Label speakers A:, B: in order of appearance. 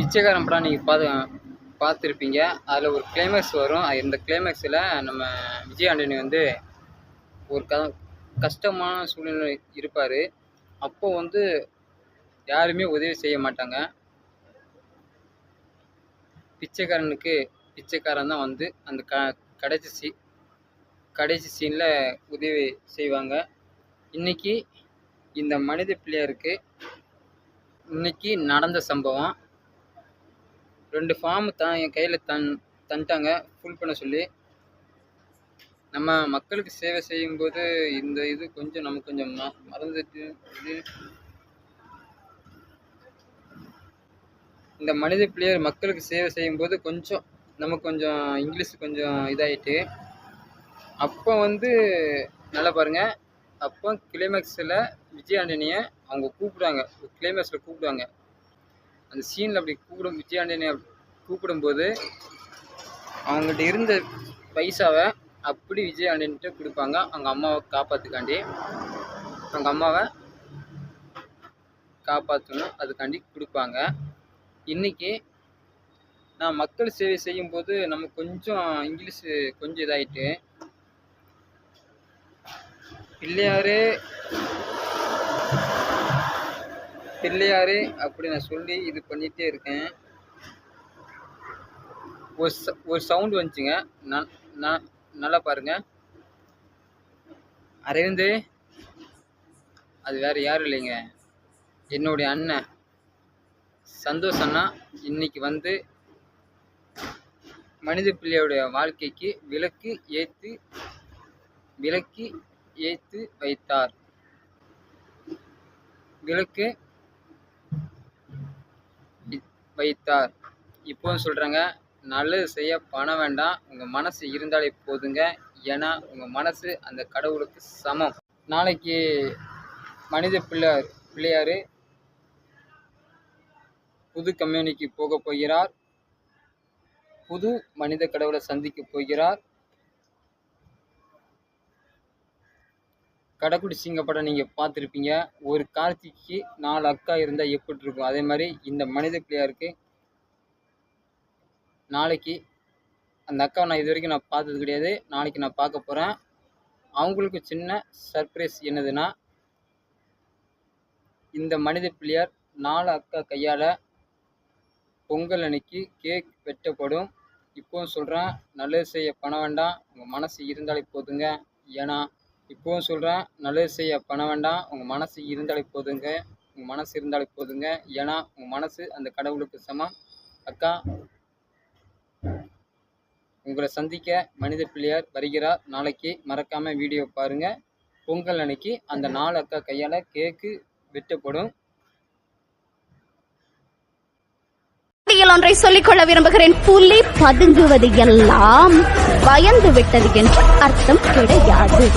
A: பிச்சைக்காரன் படம் நீங்கள் பார்த்து பார்த்துருப்பீங்க அதில் ஒரு கிளைமேக்ஸ் வரும். இந்த கிளைமேக்ஸில் நம்ம விஜய் ஆண்டனி வந்து ஒரு க கஷ்டமான சூழ்நிலை இருப்பார். அப்போ வந்து யாருமே உதவி செய்ய மாட்டாங்க. பிச்சைக்காரனுக்கு பிச்சைக்காரன் தான் வந்து அந்த க கடைசி சீ கடைசி சீனில் உதவி செய்வாங்க. இன்னைக்கு இந்த மனித பிள்ளையாருக்கு இன்னைக்கு நடந்த சம்பவம். ரெண்டு ஃபார்ம் தான் என் கையில் தன் தந்துட்டாங்க. ஃபுல் பண்ண சொல்லி. நம்ம மக்களுக்கு சேவை செய்யும்போது இந்த இது கொஞ்சம் நமக்கு கொஞ்சம் மறந்துட்டு இது இந்த மனித பிளேயர் மக்களுக்கு சேவை செய்யும்போது கொஞ்சம் நமக்கு கொஞ்சம் இங்கிலீஷ் கொஞ்சம் இதாயிட்டு. அப்போ வந்து நல்லா பாருங்கள் அப்போ கிளைமேக்ஸில் விஜய் ஆண்டனியை அவங்க கூப்பிடுவாங்க கிளைமேக்ஸில் கூப்பிடுவாங்க. அந்த சீனில் அப்படி கூப்பிடும் விஜய் கூப்பிடும்போது அவங்ககிட்ட இருந்த பைசாவை அப்படி விஜய் கொடுப்பாங்க. அவங்க அம்மாவை காப்பாற்றுக்காண்டி அவங்க அம்மாவை காப்பாற்றணும் அதுக்காண்டி கொடுப்பாங்க. இன்றைக்கி நான் மக்கள் சேவை செய்யும்போது நம்ம கொஞ்சம் இங்கிலீஷு கொஞ்சம் இதாயிட்டு பிள்ளையாரே பிள்ளையாரே அப்படி நான் சொல்லி இது பண்ணிகிட்டே இருக்கேன். ஒரு ச ஒரு சவுண்டு வந்துச்சுங்க. நான் நான் நல்லா பாருங்க. அரவிந்து அது வேறு யாரும் இல்லைங்க. என்னுடைய அண்ணன் சந்தோஷ் அண்ணா இன்னைக்கு வந்து மனித பிள்ளையோடைய வாழ்க்கைக்கு விளக்கு ஏற்று விளக்கு ஏற்று வைத்தார். விளக்கு வைத்தார். இப்போ சொல்கிறாங்க நல்லது செய்ய பணம் வேண்டாம் உங்கள் மனசு இருந்தாலே போதுங்க ஏன்னா உங்கள் மனசு அந்த கடவுளுக்கு சமம். நாளைக்கு மனித பிள்ளையார் பிள்ளையார் புது கம்யூனிக்கு போக போகிறார். புது மனித கடவுளை சந்திக்க போகிறார். கடைக்குடி சிங்க படம் நீங்கள் பார்த்துருப்பீங்க. ஒரு கார்த்திக்கு நாலு அக்கா இருந்தால் எப்படி இருக்கும்? அதே மாதிரி இந்த மனித பிள்ளையாருக்கு நாளைக்கு அந்த அக்காவை நான் இது வரைக்கும் நான் பார்த்தது கிடையாது. நாளைக்கு நான் பார்க்க போகிறேன் அவங்களுக்கு சின்ன சர்ப்ரைஸ் என்னதுன்னா இந்த மனித பிள்ளையார் நாலு அக்கா கையால் பொங்கல் அன்னைக்கு கேக் வெட்டப்படும். இப்போவும் சொல்கிறேன் நல்லது செய்ய பணம் வேண்டாம். உங்கள் மனசு இருந்தாலே போதுங்க. ஏன்னா இப்போவும் சொல்கிறேன் நல்லது செய்ய பணம் வேண்டாம். உங்கள் மனசு இருந்தாலே போதுங்க. உங்கள் மனசு இருந்தாலே போதுங்க. ஏன்னா உங்கள் மனசு அந்த கடவுளுக்கு சமம். அக்கா உங்களை சந்திக்க மனித பிள்ளையார் வருகிறார். நாளைக்கு மறக்காமல் வீடியோ பாருங்கள் பொங்கல் அன்னைக்கு அந்த நாலு அக்கா கையால் கேக்கு வெட்டப்படும்.
B: பாட்டியல் ஒன்றை சொல்லிக்கொள்ள விரும்புகிறேன். புலி பதுங்குவது எல்லாம் பயந்து விட்டது என்று அர்த்தம் கிடையாது.